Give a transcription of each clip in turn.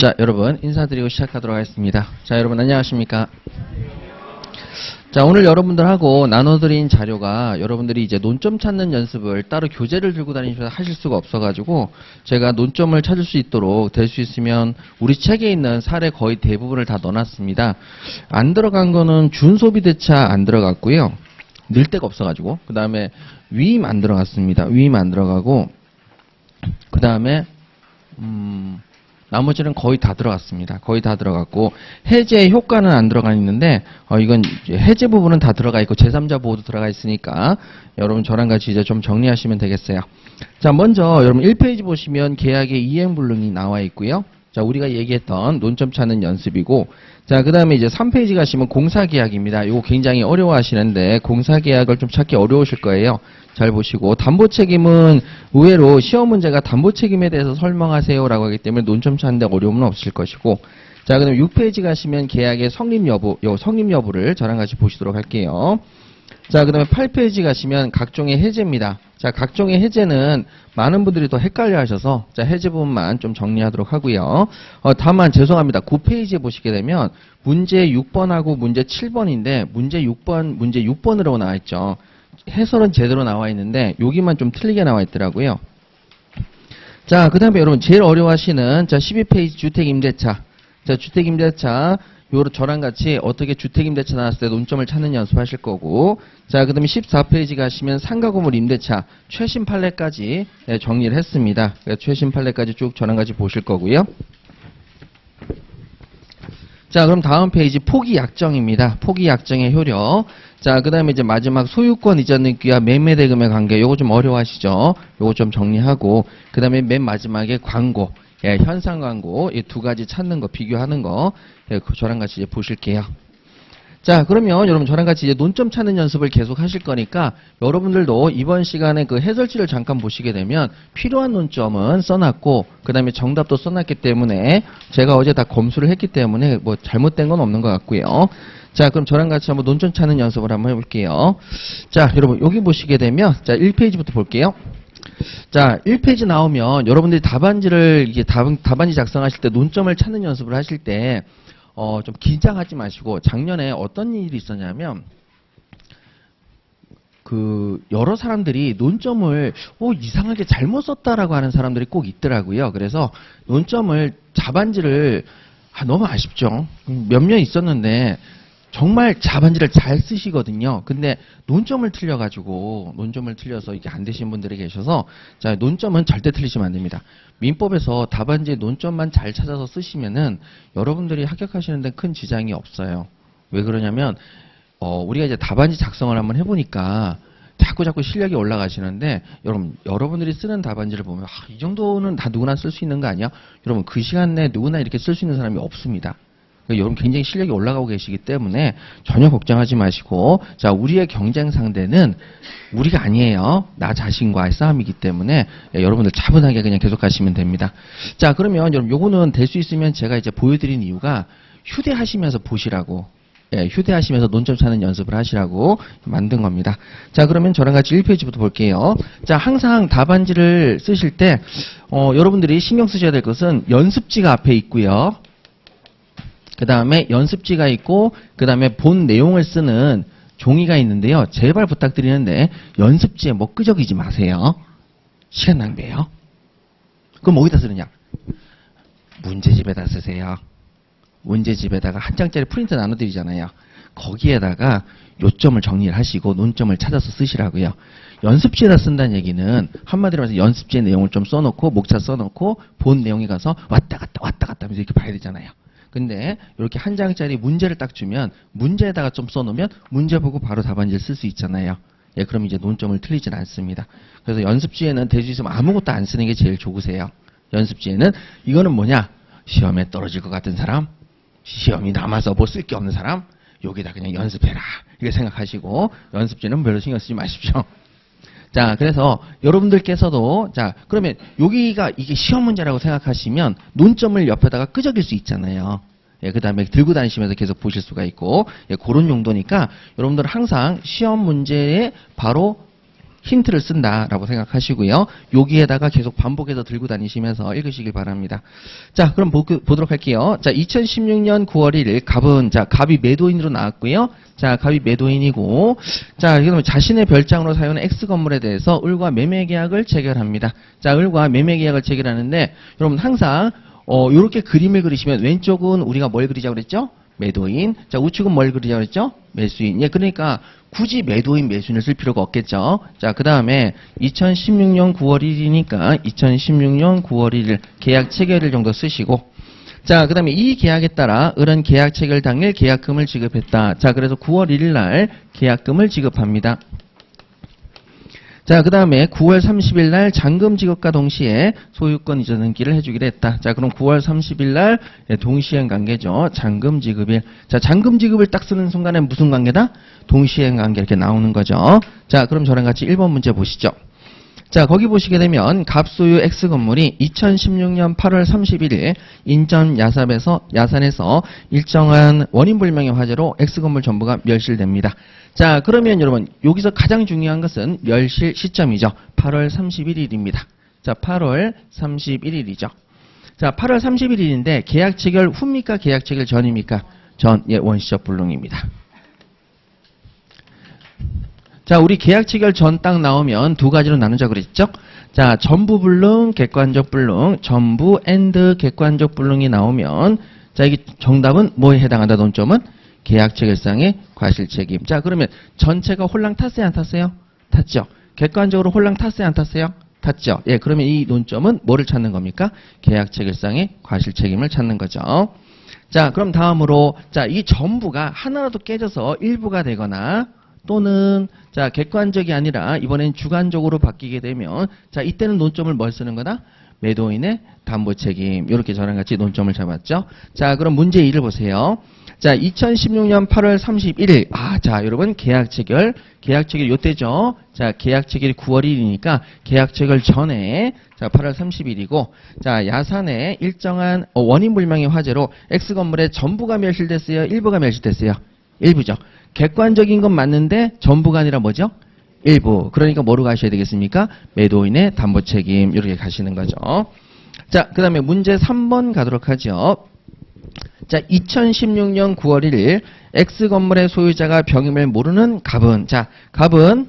자, 여러분 인사드리고 시작하도록 하겠습니다. 자, 여러분 안녕하십니까? 자, 오늘 여러분들하고 나눠드린 자료가 여러분들이 이제 논점 찾는 연습을 따로 교재를 들고 다니셔서 하실 수가 없어가지고 제가 논점을 찾을 수 있도록 될 수 있으면 우리 책에 있는 사례 거의 대부분을 다 넣어놨습니다. 안 들어간 거는 준소비 대차 안 들어갔고요. 늘 데가 없어가지고 그 다음에 위임 안 들어갔습니다. 위임 안 들어가고 그 다음에 음, 나머지는 거의 다 들어갔습니다. 거의 다 들어갔고 해제 효과는 안 들어가 있는데 어, 이건 해제 부분은 다 들어가 있고 제3자 보호도 들어가 있으니까 여러분 저랑 같이 이제 좀 정리하시면 되겠어요. 자 먼저 여러분 1페이지 보시면 계약의 이행 불능이 나와 있고요. 자 우리가 얘기했던 논점 찾는 연습이고 자 그 다음에 이제 3페이지 가시면 공사 계약입니다. 이거 굉장히 어려워하시는데 공사 계약을 좀 찾기 어려우실 거예요. 잘 보시고 담보 책임은 의외로 시험 문제가 담보 책임에 대해서 설명하세요라고 하기 때문에 논점 찾는데 어려움은 없을 것이고 자 그다음 6페이지 가시면 계약의 성립 여부 요 성립 여부를 저랑 같이 보시도록 할게요. 자, 그 다음에 8페이지 가시면 각종의 해제입니다. 자, 각종의 해제는 많은 분들이 더 헷갈려 하셔서, 자, 해제 부분만 좀 정리하도록 하고요. 어, 다만, 죄송합니다. 9페이지에 보시게 되면, 문제 6번하고 문제 7번인데, 문제 6번, 문제 6번으로 나와 있죠. 해설은 제대로 나와 있는데, 여기만 좀 틀리게 나와 있더라고요. 자, 그 다음에 여러분, 제일 어려워하시는, 자, 12페이지 주택임대차. 자, 주택임대차. 요로 저랑 같이 어떻게 주택임대차 나왔을 때 논점을 찾는 연습하실 거고 자 그 다음에 14페이지 가시면 상가건물 임대차 최신 판례까지 네, 정리를 했습니다 최신 판례까지 쭉 저랑 같이 보실 거고요 자 그럼 다음 페이지 포기 약정입니다. 포기 약정의 효력. 자 그 다음에 이제 마지막 소유권 이전 등기와 매매 대금의 관계. 요거 좀 어려워하시죠? 요거 좀 정리하고 그 다음에 맨 마지막에 광고. 예, 현상 광고. 이 두 가지 찾는 거 비교하는 거. 예, 그 저랑 같이 이제 보실게요. 자, 그러면 여러분 저랑 같이 이제 논점 찾는 연습을 계속 하실 거니까 여러분들도 이번 시간에 그 해설지를 잠깐 보시게 되면 필요한 논점은 써놨고 그 다음에 정답도 써놨기 때문에 제가 어제 다 검수를 했기 때문에 뭐 잘못된 건 없는 것 같고요. 자, 그럼 저랑 같이 한번 논점 찾는 연습을 한번 해볼게요. 자, 여러분 여기 보시게 되면 자 1페이지부터 볼게요. 자, 1페이지 나오면 여러분들이 답안지를 이게 답, 답안지 작성하실 때 논점을 찾는 연습을 하실 때 어, 좀 긴장하지 마시고 작년에 어떤 일이 있었냐면 그 여러 사람들이 논점을 어 이상하게 잘못 썼다라고 하는 사람들이 꼭 있더라고요. 그래서 논점을 답안지를 아, 너무 아쉽죠. 몇 명 있었는데 정말 자반지를 잘 쓰시거든요. 근데 논점을 틀려가지고 논점을 틀려서 이게 안 되신 분들이 계셔서 자 논점은 절대 틀리시면 안 됩니다. 민법에서 답안지 논점만 잘 찾아서 쓰시면은 여러분들이 합격하시는데 큰 지장이 없어요. 왜 그러냐면 어 우리가 이제 답안지 작성을 한번 해보니까 자꾸 자꾸 실력이 올라가시는데 여러분 여러분들이 쓰는 답안지를 보면 아, 이 정도는 다 누구나 쓸 수 있는 거 아니야? 여러분 그 시간 내에 누구나 이렇게 쓸 수 있는 사람이 없습니다. 그러니까 여러분 굉장히 실력이 올라가고 계시기 때문에 전혀 걱정하지 마시고 자 우리의 경쟁 상대는 우리가 아니에요 나 자신과의 싸움이기 때문에 예, 여러분들 차분하게 그냥 계속 가시면 됩니다 자 그러면 여러분 요거는 될 수 있으면 제가 이제 보여드린 이유가 휴대하시면서 보시라고 예, 휴대하시면서 논점 찾는 연습을 하시라고 만든 겁니다. 자, 그러면 저랑 같이 1페이지부터 볼게요. 자, 항상 답안지를 쓰실 때, 어, 여러분들이 신경 쓰셔야 될 것은 연습지가 앞에 있고요. 그 다음에 연습지가 있고 그 다음에 본 내용을 쓰는 종이가 있는데요. 제발 부탁드리는데 연습지에 뭐 끄적이지 마세요. 시간 낭비예요. 그럼 뭐 어디다 쓰느냐? 문제집에다 쓰세요. 문제집에다가 한 장짜리 프린트 나눠드리잖아요. 거기에다가 요점을 정리를 하시고 논점을 찾아서 쓰시라고요. 연습지에다 쓴다는 얘기는 한마디로 해서 연습지의 내용을 좀 써놓고 목차 써놓고 본 내용에 가서 왔다 갔다 왔다 갔다 하면서 이렇게 봐야 되잖아요. 근데 이렇게 한 장짜리 문제를 딱 주면 문제에다가 좀 써놓으면 문제 보고 바로 답안지를 쓸 수 있잖아요. 예, 그럼 이제 논점을 틀리진 않습니다. 그래서 연습지에는 될수 있으면 아무것도 안 쓰는 게 제일 좋으세요. 연습지에는 이거는 뭐냐? 시험에 떨어질 것 같은 사람, 시험이 남아서 뭐 쓸 게 없는 사람, 여기다 그냥 연습해라. 이렇게 생각하시고 연습지는 별로 신경 쓰지 마십시오. 자, 그래서 여러분들께서도 자, 그러면 여기가 이게 시험 문제라고 생각하시면 논점을 옆에다가 끄적일 수 있잖아요. 예, 그 다음에 들고 다니시면서 계속 보실 수가 있고, 예, 그런 용도니까 여러분들 항상 시험 문제에 바로 힌트를 쓴다라고 생각하시고요. 여기에다가 계속 반복해서 들고 다니시면서 읽으시길 바랍니다. 자, 그럼 보, 도록 할게요. 자, 2016년 9월 1일 갑은 자, 갑이 매도인으로 나왔고요. 자, 갑이 매도인이고 자, 그러면 자신의 별장으로 사용하는 X 건물에 대해서 을과 매매 계약을 체결합니다. 자, 을과 매매 계약을 체결하는데 여러분 항상 어, 요렇게 그림을 그리시면 왼쪽은 우리가 뭘 그리자고 그랬죠? 매도인. 자, 우측은 뭘 그리자고 그랬죠? 매수인. 예, 그러니까 굳이 매도인, 매수인을 쓸 필요가 없겠죠. 자, 그 다음에 2016년 9월 1일이니까 2016년 9월 1일 계약 체결일 정도 쓰시고 자, 그 다음에 이 계약에 따라 을은 계약 체결 당일 계약금을 지급했다. 자, 그래서 9월 1일 날 계약금을 지급합니다. 자, 그 다음에 9월 30일 날 잔금 지급과 동시에 소유권 이전 등기를 해주기로 했다. 자, 그럼 9월 30일 날 예, 동시행 관계죠. 잔금 지급일. 자, 잔금 지급을 딱 쓰는 순간에 무슨 관계다? 동시행 관계 이렇게 나오는 거죠. 자, 그럼 저랑 같이 1번 문제 보시죠. 자, 거기 보시게 되면 갑소유 X 건물이 2016년 8월 31일 인천 야산에서 야산에서 일정한 원인 불명의 화재로 X 건물 전부가 멸실됩니다. 자, 그러면 여러분 여기서 가장 중요한 것은 멸실 시점이죠. 8월 31일입니다. 자, 8월 31일이죠. 자, 8월 31일인데 계약 체결 후입니까? 계약 체결 전입니까? 전, 예, 원시적 불능입니다. 자, 우리 계약 체결 전 딱 나오면 두 가지로 나누자 그랬죠? 자, 전부 불능, 객관적 불능, 전부 앤드 객관적 불능이 나오면 자, 이게 정답은 뭐에 해당한다 논점은 계약 체결상의 과실 책임. 자, 그러면 전체가 홀랑 탔어요, 안 탔어요? 탔죠. 객관적으로 홀랑 탔어요, 안 탔어요? 탔죠. 예, 그러면 이 논점은 뭐를 찾는 겁니까? 계약 체결상의 과실 책임을 찾는 거죠. 자, 그럼 다음으로 자, 이 전부가 하나라도 깨져서 일부가 되거나 또는 자 객관적이 아니라 이번엔 주관적으로 바뀌게 되면 자 이때는 논점을 뭘 쓰는 거다? 매도인의 담보 책임 이렇게 저랑 같이 논점을 잡았죠. 자 그럼 문제 2를 보세요. 자 2016년 8월 31일 아 자 여러분 계약 체결 계약 체결 요때죠. 자 계약 체결이 9월 1일이니까 계약 체결 전에 자 8월 30일이고 자 야산에 일정한 어, 원인 불명의 화재로 X 건물의 전부가 멸실됐어요. 일부가 멸실됐어요. 일부죠. 객관적인 건 맞는데 전부가 아니라 뭐죠? 일부. 그러니까 뭐로 가셔야 되겠습니까? 매도인의 담보 책임 이렇게 가시는 거죠. 자, 그 다음에 문제 3번 가도록 하죠. 자, 2016년 9월 1일 X 건물의 소유자가 병임을 모르는 갑은 자, 갑은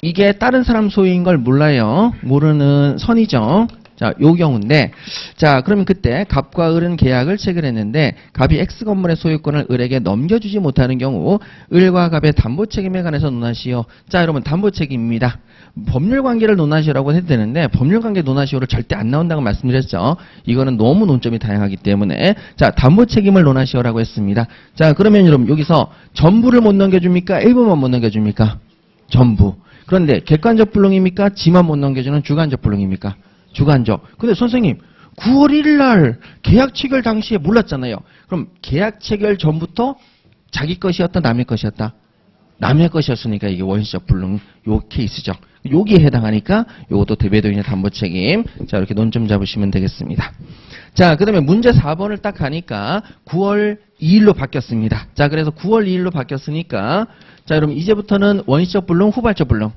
이게 다른 사람 소유인 걸 몰라요. 모르는 선이죠. 자, 요 경우인데, 자, 그러면 그때 갑과 을은 계약을 체결했는데, 갑이 X 건물의 소유권을 을에게 넘겨주지 못하는 경우, 을과 갑의 담보 책임에 관해서 논하시오. 자, 여러분, 담보 책임입니다. 법률 관계를 논하시오라고 해도 되는데, 법률 관계 논하시오를 절대 안 나온다고 말씀드렸죠. 이거는 너무 논점이 다양하기 때문에, 자, 담보 책임을 논하시오라고 했습니다. 자, 그러면 여러분, 여기서 전부를 못 넘겨줍니까? 일부만 못 넘겨줍니까? 전부. 그런데 객관적 불능입니까? 지만 못 넘겨주는 주관적 불능입니까? 주관적. 근데 선생님, 9월 1일 날 계약 체결 당시에 몰랐잖아요. 그럼 계약 체결 전부터 자기 것이었다, 남의 것이었다? 남의 것이었으니까 이게 원시적 불능 요 케이스죠. 여기에 해당하니까 요것도 대배도인의 담보 책임. 자, 이렇게 논점 잡으시면 되겠습니다. 자, 그 다음에 문제 4번을 딱 가니까 9월 2일로 바뀌었습니다. 자, 그래서 9월 2일로 바뀌었으니까 자, 여러분 이제부터는 원시적 불능, 후발적 불능,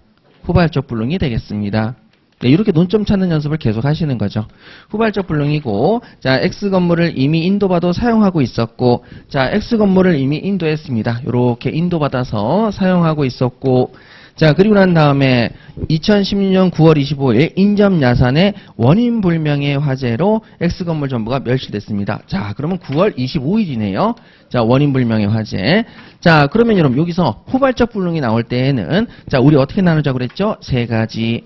후발적 불능이 되겠습니다. 네, 이렇게 논점 찾는 연습을 계속 하시는 거죠. 후발적 불능이고, 자, X 건물을 이미 인도받아 사용하고 있었고, 자, X 건물을 이미 인도했습니다. 이렇게 인도받아서 사용하고 있었고, 자, 그리고 난 다음에 2016년 9월 25일 인접 야산의 원인 불명의 화재로 X 건물 전부가 멸실됐습니다. 자, 그러면 9월 25일이네요. 자, 원인 불명의 화재. 자, 그러면 여러분 여기서 후발적 불능이 나올 때에는 자, 우리 어떻게 나누자고 그랬죠? 세 가지.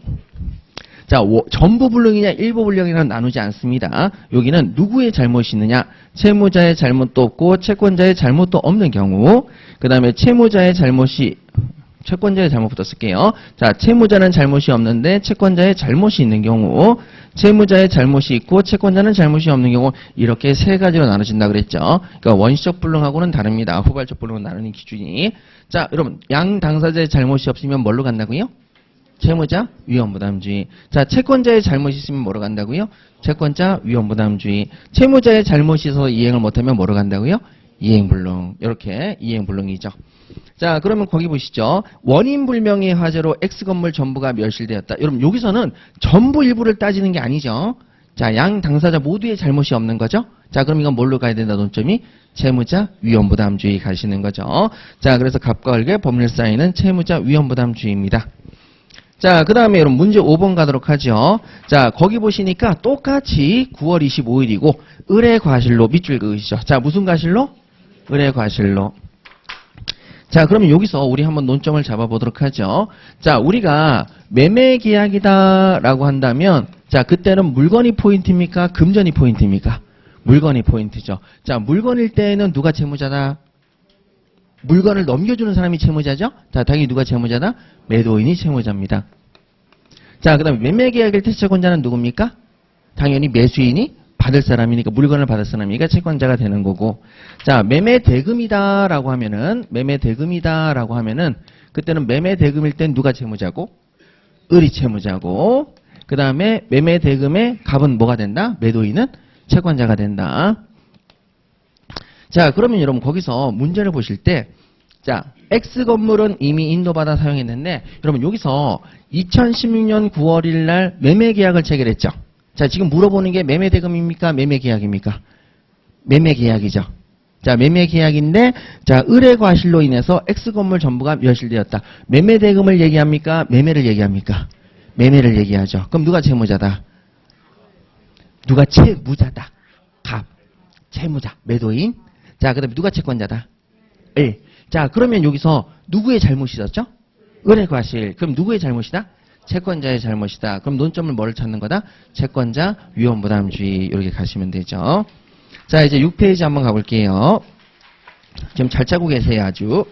자, 워- 전부 불능이냐 일부 불능이냐 나누지 않습니다. 여기는 누구의 잘못이 있느냐? 채무자의 잘못도 없고 채권자의 잘못도 없는 경우. 그 다음에 채무자의 잘못이 채권자의 잘못부터 쓸게요. 자, 채무자는 잘못이 없는데 채권자의 잘못이 있는 경우, 채무자의 잘못이 있고 채권자는 잘못이 없는 경우 이렇게 세 가지로 나눠진다 그랬죠. 그러니까 원시적 불능하고는 다릅니다. 후발적 불능은 나누는 기준이. 자, 여러분 양 당사자의 잘못이 없으면 뭘로 간다고요? 채무자 위험부담주의. 자, 채권자의 잘못이 있으면 뭐로 간다고요? 채권자 위험부담주의. 채무자의 잘못이 있어서 이행을 못하면 뭐로 간다고요? 이행불능. 이렇게 이행불능이죠. 자, 그러면 거기 보시죠. 원인 불명의 화재로 X 건물 전부가 멸실되었다. 여러분, 여기서는 전부 일부를 따지는 게 아니죠. 자, 양 당사자 모두의 잘못이 없는 거죠. 자, 그럼 이건 뭘로 가야 된다, 논점이? 채무자 위험부담주의 가시는 거죠. 자, 그래서 갑과 을의 법률 사인은 채무자 위험부담주의입니다. 자, 그 다음에 여러분 문제 5번 가도록 하죠. 자, 거기 보시니까 똑같이 9월 25일이고, 을의 과실로 밑줄 그으시죠. 자, 무슨 과실로? 을의 과실로. 자, 그러면 여기서 우리 한번 논점을 잡아보도록 하죠. 자, 우리가 매매 계약이다라고 한다면, 자, 그때는 물건이 포인트입니까? 금전이 포인트입니까? 물건이 포인트죠. 자, 물건일 때에는 누가 채무자다? 물건을 넘겨주는 사람이 채무자죠? 자, 당연히 누가 채무자다? 매도인이 채무자입니다. 자, 그 다음에 매매 계약일 때 채권자는 누굽니까? 당연히 매수인이 받을 사람이니까 물건을 받을 사람이니까 채권자가 되는 거고 자 매매 대금이다라고 하면은 매매 대금이다라고 하면은 그때는 매매 대금일 땐 누가 채무자고 을이 채무자고 그 다음에 매매 대금의 값은 뭐가 된다 매도인은 채권자가 된다 자 그러면 여러분 거기서 문제를 보실 때 자, X 건물은 이미 인도받아 사용했는데, 여러분 여기서 2016년 9월일 날 매매 계약을 체결했죠. 자, 지금 물어보는 게 매매 대금입니까? 매매 계약입니까? 매매 계약이죠. 자, 매매 계약인데, 자, 의뢰 과실로 인해서 X 건물 전부가 멸실되었다. 매매 대금을 얘기합니까? 매매를 얘기합니까? 매매를 얘기하죠. 그럼 누가 채무자다? 누가 채무자다? 갑. 채무자. 매도인. 자, 그 다음에 누가 채권자다? 을. 자, 그러면 여기서 누구의 잘못이었죠? 의뢰 과실. 그럼 누구의 잘못이다? 채권자의 잘못이다. 그럼 논점을 뭐를 찾는 거다? 채권자 위험부담주의 이렇게 가시면 되죠. 자 이제 6페이지 한번 가볼게요. 지금 잘 짜고 계세요 아주.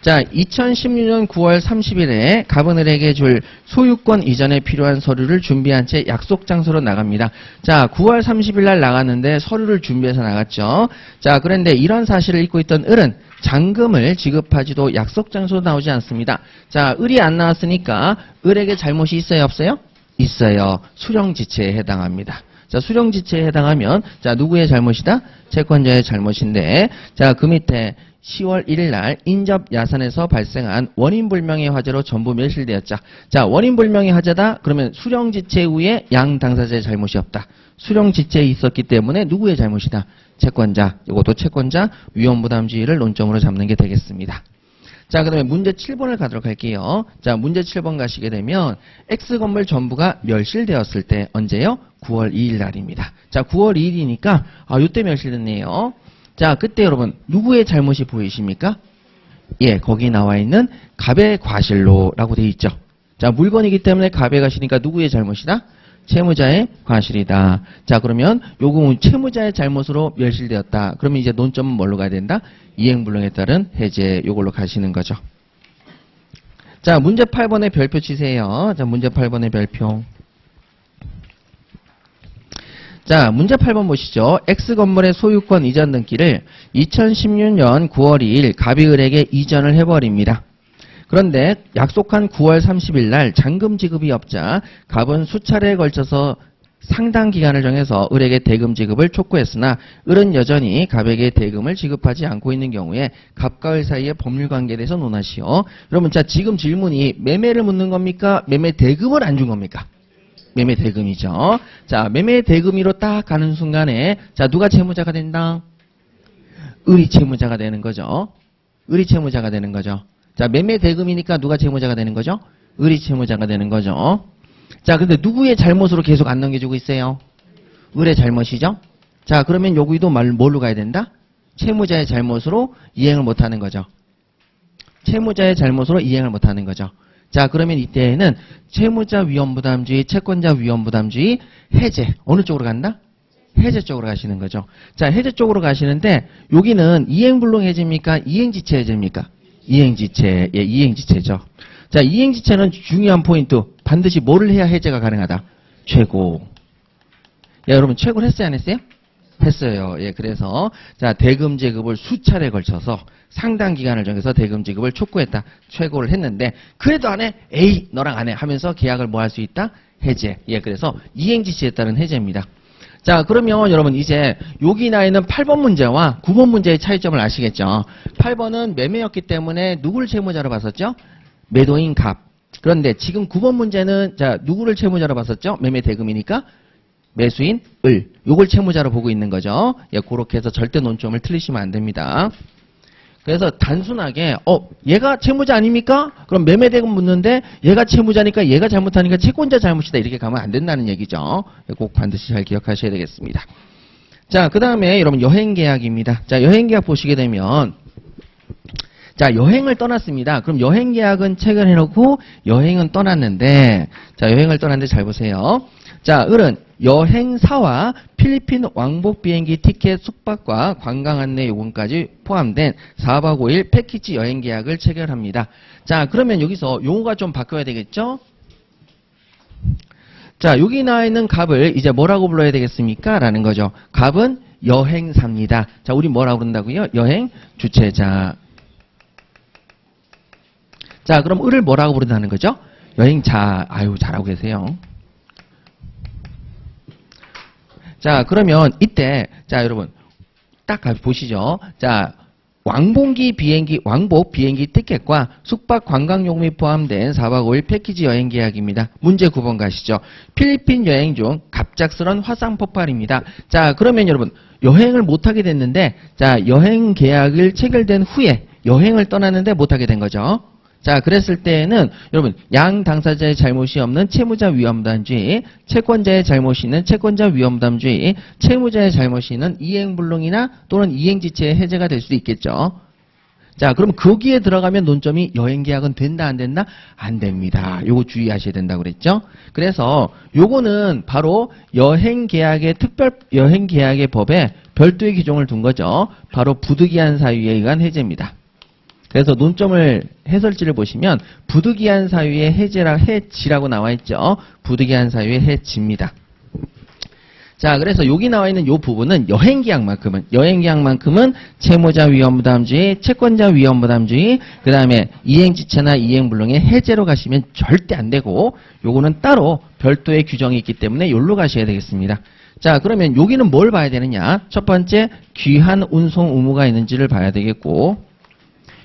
자 2016년 9월 30일에 가버늘에게 줄 소유권 이전에 필요한 서류를 준비한 채 약속 장소로 나갑니다. 자 9월 30일 날 나갔는데 서류를 준비해서 나갔죠. 자 그런데 이런 사실을 잊고 있던 을은 잔금을 지급하지도 약속 장소로 나오지 않습니다. 자, 을이 안 나왔으니까 을에게 잘못이 있어요, 없어요? 있어요. 수령지체에 해당합니다. 자, 수령지체에 해당하면 자, 누구의 잘못이다? 채권자의 잘못인데 자, 그 밑에 10월 1일 날 인접 야산에서 발생한 원인 불명의 화재로 전부 멸실되었자. 자, 원인 불명의 화재다. 그러면 수령 지체 후에 양 당사자의 잘못이 없다. 수령 지체에 있었기 때문에 누구의 잘못이다? 채권자. 이것도 채권자 위험 부담주의를 논점으로 잡는 게 되겠습니다. 자, 그 다음에 문제 7번을 가도록 할게요. 자, 문제 7번 가시게 되면 X 건물 전부가 멸실되었을 때 언제요? 9월 2일 날입니다. 자, 9월 2일이니까 아, 요때 멸실됐네요. 자, 그때 여러분 누구의 잘못이 보이십니까? 예, 거기 나와 있는 갑의 과실로라고 돼 있죠. 자, 물건이기 때문에 갑의 과실이니까 누구의 잘못이다? 채무자의 과실이다. 자, 그러면 요금은 채무자의 잘못으로 멸실되었다. 그러면 이제 논점은 뭘로 가야 된다? 이행불능에 따른 해제 요걸로 가시는 거죠. 자, 문제 8번의 별표 치세요. 자, 문제 8번의 별표. 자, 문제 8번 보시죠. X 건물의 소유권 이전 등기를 2016년 9월 2일 갑이을에게 이전을 해버립니다. 그런데 약속한 9월 30일 날 잔금 지급이 없자 갑은 수차례에 걸쳐서 상당 기간을 정해서 을에게 대금 지급을 촉구했으나 을은 여전히 갑에게 대금을 지급하지 않고 있는 경우에 갑과 을 사이의 법률 관계에 대해서 논하시오. 여러분 자 지금 질문이 매매를 묻는 겁니까? 매매 대금을 안 준 겁니까? 매매 대금이죠. 자 매매 대금으로 딱 가는 순간에 자 누가 채무자가 된다? 을이 채무자가 되는 거죠. 을이 채무자가 되는 거죠. 자, 매매 대금이니까 누가 채무자가 되는 거죠? 을이 채무자가 되는 거죠. 자, 근데 누구의 잘못으로 계속 안 넘겨주고 있어요? 을의 잘못이죠? 자, 그러면 여기도 말, 뭘로 가야 된다? 채무자의 잘못으로 이행을 못 하는 거죠. 채무자의 잘못으로 이행을 못 하는 거죠. 자, 그러면 이때에는 채무자 위험부담주의, 채권자 위험부담주의, 해제. 어느 쪽으로 간다? 해제 쪽으로 가시는 거죠. 자, 해제 쪽으로 가시는데, 여기는 이행불능 해제입니까? 이행지체 해제입니까? 이행지체, 예, 이행지체죠. 자, 이행지체는 중요한 포인트. 반드시 뭐를 해야 해제가 가능하다? 최고. 야, 여러분, 최고를 했어요, 안 했어요? 했어요. 예, 그래서, 자, 대금 지급을 수차례 걸쳐서 상당 기간을 정해서 대금 지급을 촉구했다. 최고를 했는데, 그래도 안 해? 에이, 너랑 안 해. 하면서 계약을 뭐 할 수 있다? 해제. 예, 그래서 이행지체에 따른 해제입니다. 자, 그러면 여러분 이제 여기 나 있는 8번 문제와 9번 문제의 차이점을 아시겠죠? 8번은 매매였기 때문에 누구를 채무자로 봤었죠? 매도인 갑. 그런데 지금 9번 문제는 자, 누구를 채무자로 봤었죠? 매매 대금이니까 매수인 을. 요걸 채무자로 보고 있는 거죠. 예, 그렇게 해서 절대 논점을 틀리시면 안 됩니다. 그래서 단순하게 어 얘가 채무자 아닙니까? 그럼 매매 대금 묻는데 얘가 채무자니까 얘가 잘못하니까 채권자 잘못이다 이렇게 가면 안 된다는 얘기죠. 꼭 반드시 잘 기억하셔야 되겠습니다. 자, 그 다음에 여러분 여행 계약입니다. 자, 여행 계약 보시게 되면 자, 여행을 떠났습니다. 그럼 여행 계약은 체결해 놓고 여행은 떠났는데 자, 여행을 떠났는데 잘 보세요. 자, 을은 여행사와 필리핀 왕복 비행기 티켓 숙박과 관광 안내 요금까지 포함된 4박 5일 패키지 여행 계약을 체결합니다. 자, 그러면 여기서 용어가 좀 바뀌어야 되겠죠? 자, 여기 나와 있는 갑을 이제 뭐라고 불러야 되겠습니까? 라는 거죠. 갑은 여행사입니다. 자, 우리 뭐라고 그런다고요? 여행 주체자. 자, 그럼 을을 뭐라고 부른다는 거죠? 여행자. 아유, 잘하고 계세요. 자, 그러면 이때, 자, 여러분, 딱 가- 보시죠. 자, 왕복기 비행기, 왕복 비행기 티켓과 숙박 관광용품이 포함된 4박 5일 패키지 여행 계약입니다. 문제 9번 가시죠. 필리핀 여행 중 갑작스런 화상 폭발입니다. 자, 그러면 여러분, 여행을 못하게 됐는데, 자, 여행 계약을 체결된 후에 여행을 떠났는데 못하게 된 거죠. 자, 그랬을 때에는 여러분 양 당사자의 잘못이 없는 채무자 위험담주의, 채권자의 잘못이 있는 채권자 위험담주의, 채무자의 잘못이 있는 이행불능이나 또는 이행지체의 해제가 될 수도 있겠죠. 자, 그럼 거기에 들어가면 논점이 여행계약은 된다 안 된다? 안 됩니다. 요거 주의하셔야 된다고 그랬죠? 그래서 요거는 바로 여행계약의 특별 여행계약의 법에 별도의 규정을 둔 거죠. 바로 부득이한 사유에 의한 해제입니다. 그래서 논점을 해설지를 보시면 부득이한 사유의 해제라 해지라고 나와 있죠. 부득이한 사유의 해지입니다. 자, 그래서 여기 나와 있는 이 부분은 여행계약만큼은 여행계약만큼은 채무자 위험부담주의, 채권자 위험부담주의, 그 다음에 이행지체나 이행불능의 해제로 가시면 절대 안 되고 요거는 따로 별도의 규정이 있기 때문에 여기로 가셔야 되겠습니다. 자, 그러면 여기는 뭘 봐야 되느냐? 첫 번째, 귀한 운송 의무가 있는지를 봐야 되겠고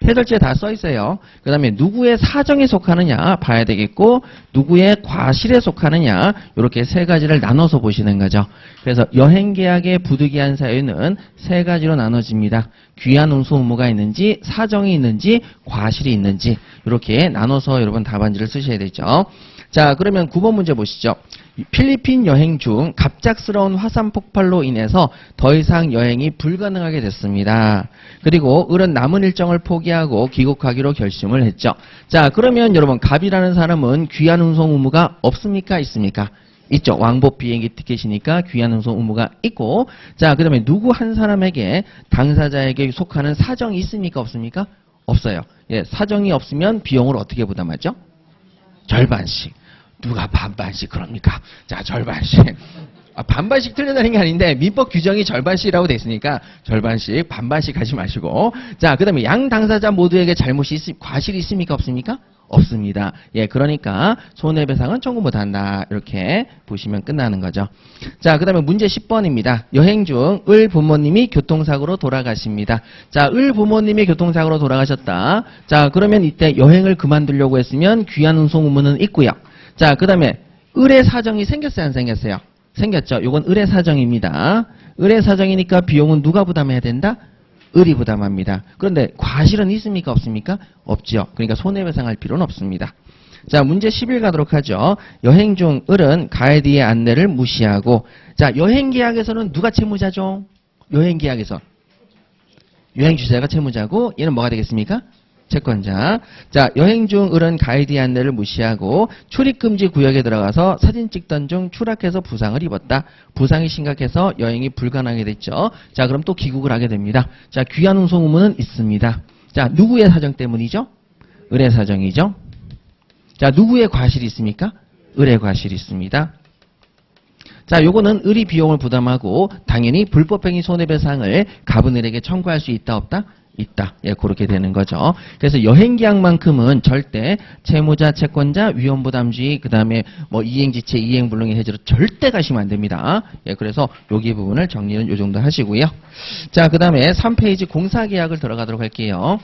해설지에 다 써 있어요. 그 다음에 누구의 사정에 속하느냐 봐야 되겠고 누구의 과실에 속하느냐 이렇게 세 가지를 나눠서 보시는 거죠. 그래서 여행계약의 부득이한 사유는 세 가지로 나눠집니다. 귀한 운송 의무가 있는지 사정이 있는지 과실이 있는지 이렇게 나눠서 여러분 답안지를 쓰셔야 되죠. 자 그러면 9번 문제 보시죠. 필리핀 여행 중 갑작스러운 화산 폭발로 인해서 더 이상 여행이 불가능하게 됐습니다. 그리고 을은 남은 일정을 포기하고 귀국하기로 결심을 했죠. 자, 그러면 여러분 갑이라는 사람은 귀한 운송 의무가 없습니까? 있습니까? 있죠. 왕복 비행기 티켓이니까 귀한 운송 의무가 있고 자, 그다음에 누구 한 사람에게 당사자에게 속하는 사정이 있습니까? 없습니까? 없어요. 예, 사정이 없으면 비용을 어떻게 부담하죠? 절반씩. 누가 반반씩 그럽니까? 자, 절반씩. 아, 반반씩 틀린다는 게 아닌데 민법 규정이 절반씩이라고 돼 있으니까 절반씩, 반반씩 하지 마시고 자, 그다음에 양 당사자 모두에게 잘못이 있, 과실이 있습니까? 없습니까? 없습니다. 예, 그러니까 손해배상은 청구 못한다. 이렇게 보시면 끝나는 거죠. 자, 그 다음에 문제 10번입니다. 여행 중 을 부모님이 교통사고로 돌아가십니다. 자, 을 부모님이 교통사고로 돌아가셨다. 자, 그러면 이때 여행을 그만두려고 했으면 귀한 운송 의무는 있고요. 자, 그 다음에 을의 사정이 생겼어요? 안 생겼어요? 생겼죠. 요건 을의 사정입니다. 을의 사정이니까 비용은 누가 부담해야 된다? 을이 부담합니다. 그런데 과실은 있습니까? 없습니까? 없죠. 그러니까 손해배상할 필요는 없습니다. 자, 문제 10일 가도록 하죠. 여행 중 을은 가이드의 안내를 무시하고 자, 여행 계약에서는 누가 채무자죠? 여행 계약에서 여행 주체가 채무자고 얘는 뭐가 되겠습니까? 채권자. 자, 여행 중 을은 가이드의 안내를 무시하고 출입금지 구역에 들어가서 사진 찍던 중 추락해서 부상을 입었다. 부상이 심각해서 여행이 불가능하게 됐죠. 자, 그럼 또 귀국을 하게 됩니다. 자, 귀한 운송 의무는 있습니다. 자, 누구의 사정 때문이죠? 을의 사정이죠. 자, 누구의 과실이 있습니까? 을의 과실이 있습니다. 자, 요거는 을이 비용을 부담하고 당연히 불법행위 손해배상을 가분을에게 청구할 수 있다 없다? 있다. 예, 그렇게 되는 거죠. 그래서 여행계약만큼은 절대 채무자, 채권자, 위험부담주의, 그 다음에 뭐 이행지체, 이행불능의 해제로 절대 가시면 안 됩니다. 예, 그래서 여기 부분을 정리는 요 정도 하시고요. 자, 그 다음에 3페이지 공사계약을 들어가도록 할게요.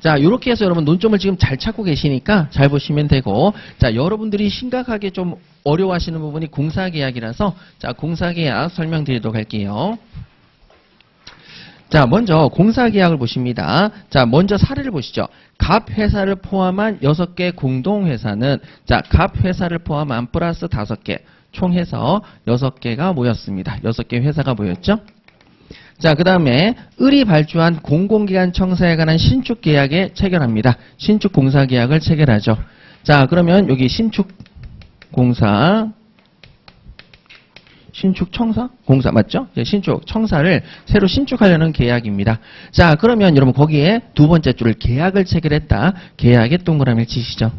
자, 이렇게 해서 여러분 논점을 지금 잘 찾고 계시니까 잘 보시면 되고, 자, 여러분들이 심각하게 좀 어려워하시는 부분이 공사계약이라서, 자, 공사계약 설명드리도록 할게요. 자, 먼저 공사계약을 보십니다. 자, 먼저 사례를 보시죠. 갑 회사를 포함한 6개 공동회사는, 자, 갑 회사를 포함한 플러스 5개, 총 해서 6개가 모였습니다. 6개 회사가 모였죠? 자, 그 다음에 을이 발주한 공공기관 청사에 관한 신축 계약에 체결합니다. 신축 공사 계약을 체결하죠. 자, 그러면 여기 신축 공사 신축 청사? 공사 맞죠? 예, 신축 청사를 새로 신축하려는 계약입니다. 자, 그러면 여러분 거기에 두 번째 줄을 계약을 체결했다. 계약에 동그라미를 치시죠.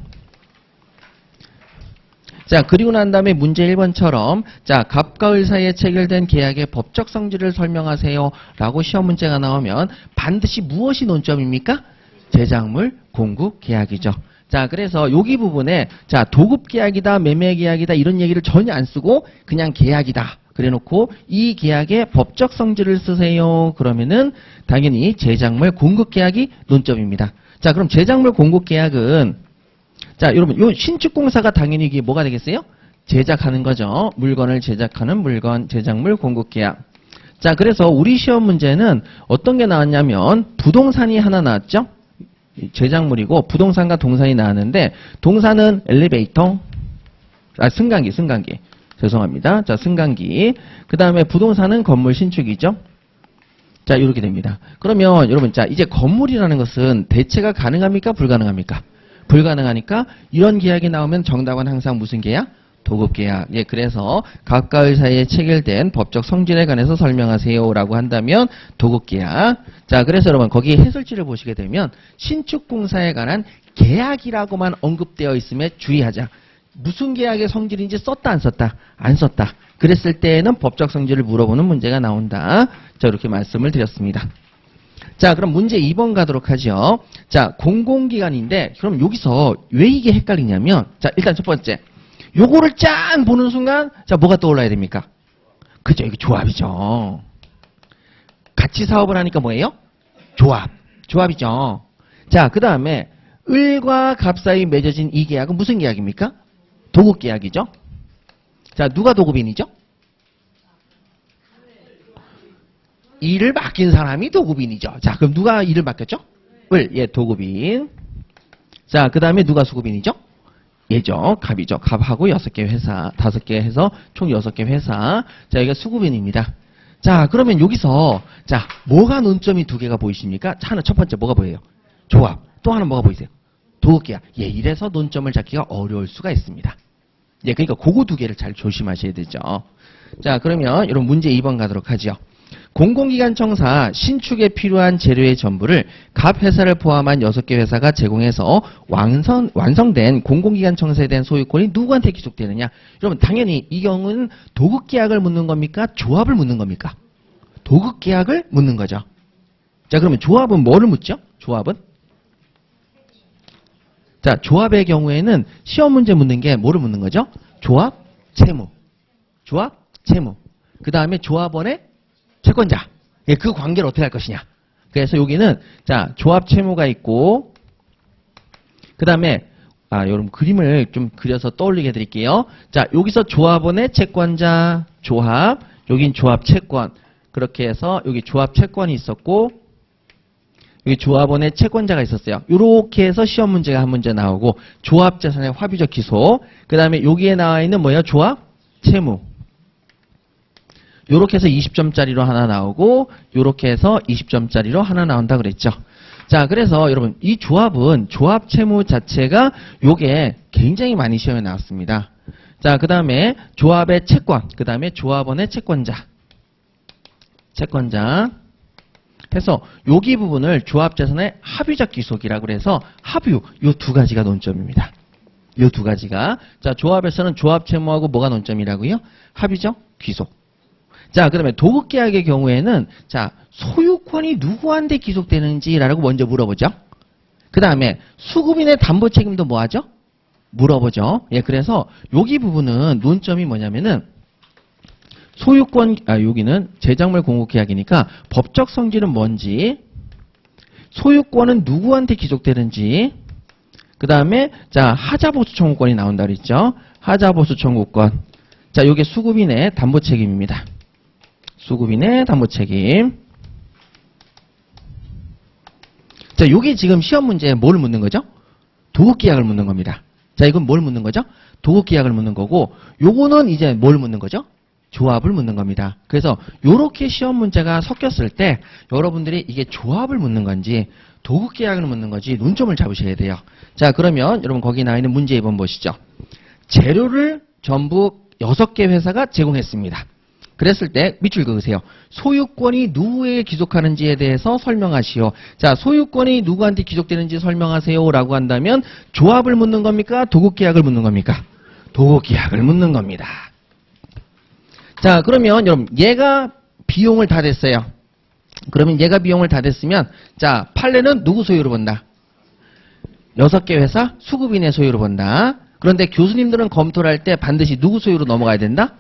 자, 그리고 난 다음에 문제 1번처럼, 자, 갑과 을 사이에 체결된 계약의 법적 성질을 설명하세요. 라고 시험 문제가 나오면 반드시 무엇이 논점입니까? 제작물 공급 계약이죠. 자, 그래서 여기 부분에, 자, 도급 계약이다, 매매 계약이다, 이런 얘기를 전혀 안 쓰고 그냥 계약이다. 그래 놓고 이 계약의 법적 성질을 쓰세요. 그러면은 당연히 제작물 공급 계약이 논점입니다. 자, 그럼 제작물 공급 계약은 자, 여러분, 요 신축공사가 당연히 이게 뭐가 되겠어요? 제작하는 거죠. 물건을 제작하는 물건, 제작물 공급 계약. 자, 그래서 우리 시험 문제는 어떤 게 나왔냐면 부동산이 하나 나왔죠? 이 제작물이고 부동산과 동산이 나왔는데 동산은 엘리베이터, 아, 승강기, 승강기. 죄송합니다. 자, 승강기. 그 다음에 부동산은 건물 신축이죠. 자, 이렇게 됩니다. 그러면 여러분, 자, 이제 건물이라는 것은 대체가 가능합니까? 불가능합니까? 불가능하니까 이런 계약이 나오면 정답은 항상 무슨 계약? 도급 계약. 예, 그래서 각가의 사이에 체결된 법적 성질에 관해서 설명하세요라고 한다면 도급 계약. 자, 그래서 여러분 거기 해설지를 보시게 되면 신축 공사에 관한 계약이라고만 언급되어 있음에 주의하자. 무슨 계약의 성질인지 썼다 안 썼다? 안 썼다. 그랬을 때에는 법적 성질을 물어보는 문제가 나온다. 자, 이렇게 말씀을 드렸습니다. 자, 그럼 문제 2번 가도록 하죠. 자, 공공기관인데, 그럼 여기서 왜 이게 헷갈리냐면, 자, 일단 첫 번째. 요거를 짠 보는 순간, 자, 뭐가 떠올라야 됩니까? 그죠, 이게 조합이죠. 같이 사업을 하니까 뭐예요? 조합. 조합이죠. 자, 그 다음에, 을과 갑 사이 맺어진 이 계약은 무슨 계약입니까? 도급 계약이죠. 자, 누가 도급인이죠? 일을 맡긴 사람이 도급인이죠. 자, 그럼 누가 일을 맡겼죠? 을, 예, 도급인. 자, 그 다음에 누가 수급인이죠? 예죠. 갑이죠. 갑하고 여섯 개 회사, 다섯 개 해서 총 여섯 개 회사. 자, 여기가 수급인입니다. 자, 그러면 여기서, 자, 뭐가 논점이 두 개가 보이십니까? 자, 하나, 첫 번째 뭐가 보여요? 조합. 또 하나 뭐가 보이세요? 도급계약. 예, 이래서 논점을 잡기가 어려울 수가 있습니다. 예, 그러니까 그거 두 개를 잘 조심하셔야 되죠. 자, 그러면 여러분 문제 2번 가도록 하죠. 공공기관 청사 신축에 필요한 재료의 전부를 갑 회사를 포함한 6개 회사가 제공해서 완성, 완성된 공공기관 청사에 대한 소유권이 누구한테 기속되느냐? 여러분 당연히 이 경우는 도급계약을 묻는 겁니까? 조합을 묻는 겁니까? 도급계약을 묻는 거죠. 자 그러면 조합은 뭐를 묻죠? 조합은? 자 조합의 경우에는 시험 문제 묻는 게 뭐를 묻는 거죠? 조합, 채무. 조합, 채무. 그 다음에 조합원의 채권자. 예, 그 관계를 어떻게 할 것이냐. 그래서 여기는 자 조합 채무가 있고 그 다음에 아 여러분 그림을 좀 그려서 떠올리게 해드릴게요. 자 여기서 조합원의 채권자 조합 여긴 조합 채권 그렇게 해서 여기 조합 채권이 있었고 여기 조합원의 채권자가 있었어요. 이렇게 해서 시험 문제가 한 문제 나오고 조합 재산의 화비적 기소 그 다음에 여기에 나와 있는 뭐예요? 조합 채무 요렇게 해서 20점짜리로 하나 나오고 요렇게 해서 20점짜리로 하나 나온다 그랬죠. 자, 그래서 여러분 이 조합은 조합 채무 자체가 요게 굉장히 많이 시험에 나왔습니다. 자, 그다음에 조합의 채권, 그다음에 조합원의 채권자. 채권자 해서 여기 부분을 조합 재산의 합유적 기속이라고 그래서 합유 요 두 가지가 논점입니다. 요 두 가지가 자, 조합에서는 조합 채무하고 뭐가 논점이라고요? 합유적 귀속. 자, 그다음에 도급 계약의 경우에는 자, 소유권이 누구한테 기속되는지라고 먼저 물어보죠. 그다음에 수급인의 담보 책임도 뭐 하죠? 물어보죠. 예, 그래서 여기 부분은 논점이 뭐냐면은 소유권 아 여기는 제작물 공급 계약이니까 법적 성질은 뭔지 소유권은 누구한테 기속되는지 그 다음에 자 하자보수 청구권이 나온다 그랬죠. 하자보수 청구권. 자, 요게 수급인의 담보 책임입니다. 수급인의 담보 책임. 자, 요게 지금 시험 문제에 뭘 묻는 거죠? 도급 계약을 묻는 겁니다. 자, 이건 뭘 묻는 거죠? 도급 계약을 묻는 거고, 요거는 이제 뭘 묻는 거죠? 조합을 묻는 겁니다. 그래서 요렇게 시험 문제가 섞였을 때 여러분들이 이게 조합을 묻는 건지 도급 계약을 묻는 건지 논점을 잡으셔야 돼요. 자, 그러면 여러분 거기 나와 있는 문제 2번 보시죠. 재료를 전부 6개 회사가 제공했습니다. 그랬을 때 밑줄 그으세요. 소유권이 누구에게 기속하는지에 대해서 설명하시오. 자, 소유권이 누구한테 기속되는지 설명하세요라고 한다면 조합을 묻는 겁니까? 도급 계약을 묻는 겁니까? 도급 계약을 묻는 겁니다. 자, 그러면 여러분 얘가 비용을 다 냈어요. 그러면 얘가 비용을 다 냈으면 자, 판례는 누구 소유로 본다? 여섯 개 회사 수급인의 소유로 본다. 그런데 교수님들은 검토를 할 때 반드시 누구 소유로 넘어가야 된다?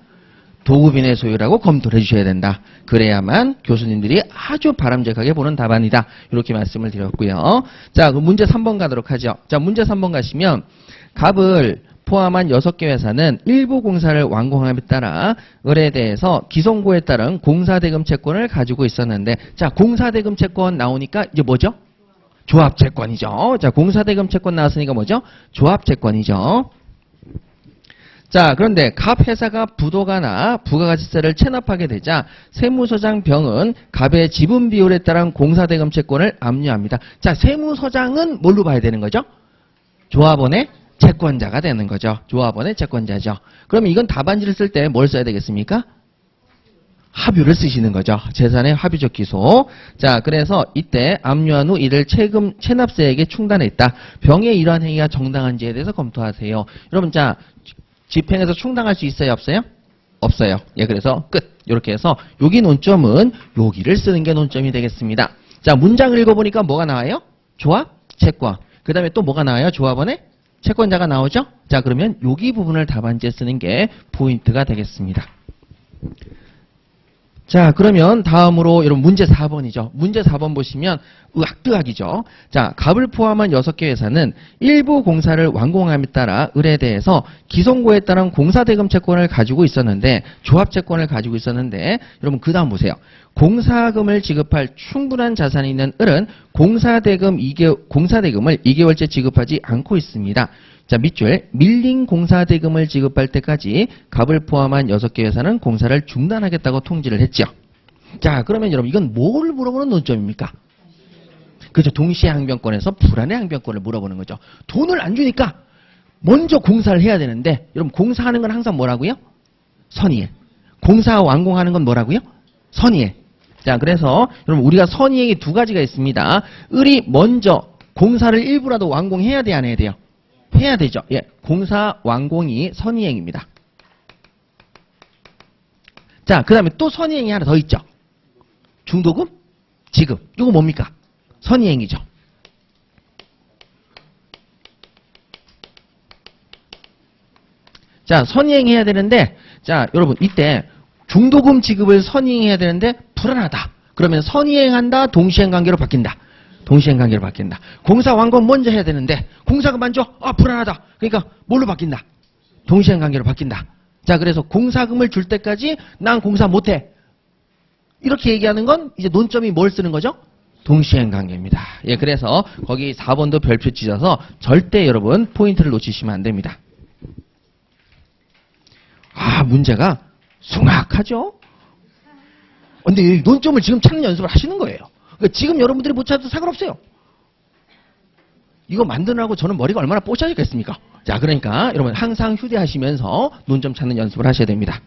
도급인의 소유라고 검토를 해주셔야 된다. 그래야만 교수님들이 아주 바람직하게 보는 답안이다. 이렇게 말씀을 드렸고요. 자, 그럼 문제 3번 가도록 하죠. 자, 문제 3번 가시면 갑을 포함한 6개 회사는 일부 공사를 완공함에 따라 을에 대해서 기성고에 따른 공사대금 채권을 가지고 있었는데 자, 공사대금 채권 나오니까 이제 뭐죠? 조합 채권이죠. 자, 공사대금 채권 나왔으니까 뭐죠? 조합 채권이죠. 자, 그런데 갑 회사가 부도가나 부가가치세를 체납하게 되자 세무서장 병은 갑의 지분 비율에 따른 공사대금 채권을 압류합니다. 자, 세무서장은 뭘로 봐야 되는 거죠? 조합원의 채권자가 되는 거죠. 조합원의 채권자죠. 그러면 이건 답안지를 쓸 때 뭘 써야 되겠습니까? 합유를 쓰시는 거죠. 재산의 합유적 기소. 자, 그래서 이때 압류한 후 이를 채금 체납세에게 충당했다. 병의 이러한 행위가 정당한지에 대해서 검토하세요. 여러분, 자, 집행에서 충당할 수 있어요, 없어요? 없어요. 예, 그래서 끝. 이렇게 해서 여기 논점은 여기를 쓰는 게 논점이 되겠습니다. 자, 문장을 읽어보니까 뭐가 나와요? 조합, 채권. 그 다음에 또 뭐가 나와요? 조합원의 채권자가 나오죠? 자, 그러면 여기 부분을 답안지에 쓰는 게 포인트가 되겠습니다. 자, 그러면 다음으로 여러분 문제 4번이죠. 문제 4번 보시면 의학뜨학이죠. 자, 갑을 포함한 6개 회사는 일부 공사를 완공함에 따라 을에 대해서 기성고에 따른 공사대금 채권을 가지고 있었는데 조합 채권을 가지고 있었는데 여러분 그다음 보세요. 공사금을 지급할 충분한 자산이 있는 을은 공사대금 2개, 공사대금을 2개월째 지급하지 않고 있습니다. 자, 밑줄 밀린 공사 대금을 지급할 때까지 갑을 포함한 6개 회사는 공사를 중단하겠다고 통지를 했죠. 자, 그러면 여러분 이건 뭘 물어보는 논점입니까? 그죠. 동시에 항변권에서 불안의 항변권을 물어보는 거죠. 돈을 안 주니까 먼저 공사를 해야 되는데 여러분 공사하는 건 항상 뭐라고요? 선의에. 공사 완공하는 건 뭐라고요? 선의에. 자, 그래서 여러분 우리가 선의행이 두 가지가 있습니다. 을이 먼저 공사를 일부라도 완공해야 돼, 안 해야 돼요? 해야 되죠. 예, 공사 완공이 선의행입니다. 자, 그 다음에 또 선의행이 하나 더 있죠. 중도금, 지급. 이거 뭡니까? 선의행이죠. 자, 선의행해야 되는데, 자, 여러분, 이때 중도금 지급을 선의행해야 되는데, 불안하다. 그러면 선의행한다, 동시행 관계로 바뀐다. 동시행 관계로 바뀐다. 공사 완공 먼저 해야 되는데, 공사가 먼저, 아, 불안하다. 그러니까, 뭘로 바뀐다? 동시행 관계로 바뀐다. 자, 그래서 공사금을 줄 때까지 난 공사 못해. 이렇게 얘기하는 건 이제 논점이 뭘 쓰는 거죠? 동시행 관계입니다. 예, 그래서 거기 4번도 별표 찢어서 절대 여러분 포인트를 놓치시면 안 됩니다. 아, 문제가 숭악하죠? 근데 이 논점을 지금 찾는 연습을 하시는 거예요. 그러니까 지금 여러분들이 못 찾아도 상관없어요. 이거 만드느라고 저는 머리가 얼마나 뽀샤지겠습니까? 자, 그러니까 여러분 항상 휴대하시면서 논점 찾는 연습을 하셔야 됩니다.